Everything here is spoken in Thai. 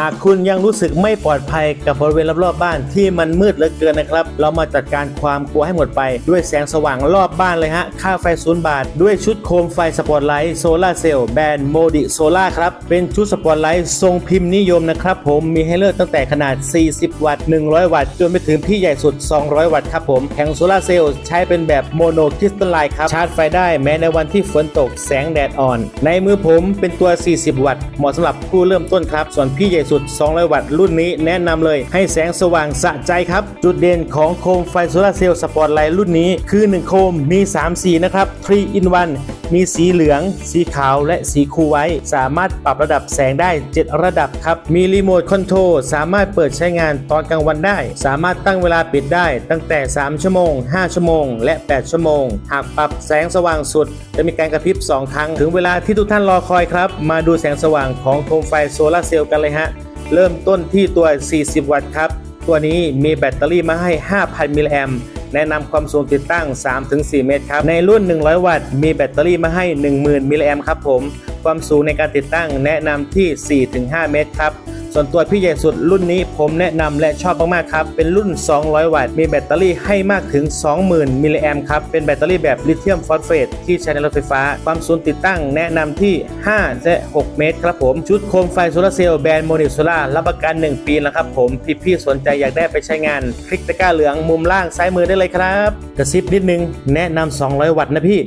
หากคุณยังรู้สึกไม่ปลอดภัยกับบริเวณรอบๆบ้านที่มันมืดเหลือเกินนะครับ เรามาจัดการความกลัวให้หมดไป ด้วยแสงสว่างรอบบ้านเลยฮะ ค่าไฟศูนย์บาท ด้วยชุดโคมไฟสปอตไลท์โซลาร์เซลล์แบรนด์โมดิโซล่าครับ เป็นชุดสปอตไลท์ทรงพิมพ์นิยมนะครับผมมีให้เลือกตั้งแต่ขนาด 40 วัตต์ 100 วัตต์ จนไปถึงพี่ใหญ่สุด 200 วัตต์ครับผมแผงโซลาร์เซลล์ใช้เป็นแบบโมโนคริสตัลไลน์ครับชาร์จไฟได้แม้ในวันที่ฝนตกแสงแดดอ่อน ในมือผมเป็นตัว 40 วัตต์เหมาะสำหรับผู้เริ่มต้นครับส่วนพี่ใหญ่สุด 200 วัตต์รุ่นนี้แนะนำเลยให้แสงสว่างสะใจครับ จุดเด่นของโคมไฟโซลาเซลล์สปอตไลท์รุ่นนี้คือ 1 โคมมี 3 สีนะครับ3 in 1 มีสีเหลือง สีขาวและสีคูไว้ สามารถปรับระดับแสงได้ 7 ระดับครับ มีรีโมทคอนโทรลสามารถเปิดใช้งานตอนกลางวันได้ สามารถตั้งเวลาปิดได้ ตั้งแต่ 3 ชั่วโมง 5 ชั่วโมง และ 8 ชั่วโมง หากปรับแสงสว่างสุด จะมีการกระพริบ 2 ครั้ง ถึงเวลาที่ทุกท่านรอคอยครับ มาดูแสงสว่างของโคมไฟโซลาเซลล์กันเลยฮะ เริ่มต้นที่ตัว 40 วัตต์ครับ ตัวนี้มีแบตเตอรี่มาให้ 5,000 มิลลิแอมป์ แนะนำความสูงติดตั้ง 3-4 เมตรครับ ในรุ่น 100 วัตต์ มีแบตเตอรี่มาให้ 10,000 มิลลิแอมป์ครับผม ความสูงในการติดตั้งแนะนำที่ 4-5 เมตรครับ ส่วนตัวพี่ใหญ่สุดรุ่นนี้ผมแนะนำและชอบมากๆครับ เป็นรุ่น 200 วัตต์ มีแบตเตอรี่ให้มากถึง 20,000 มิลลิแอมป์ครับ เป็นแบตเตอรี่แบบลิเธียมฟอสเฟตที่ใช้ในรถไฟฟ้า ความสูงติดตั้งแนะนำที่ 5 และ 6 เมตรครับผม ชุดโคมไฟโซลาร์เซลล์แบรนด์โมนิโซล่ารับประกัน 1 ปีแล้วครับผม พี่ๆสนใจอยากได้ไปใช้งาน คลิกตะกร้าเหลืองมุมล่างซ้ายมือได้เลยครับ กระซิบนิดนึง แนะนำ200 วัตต์นะพี่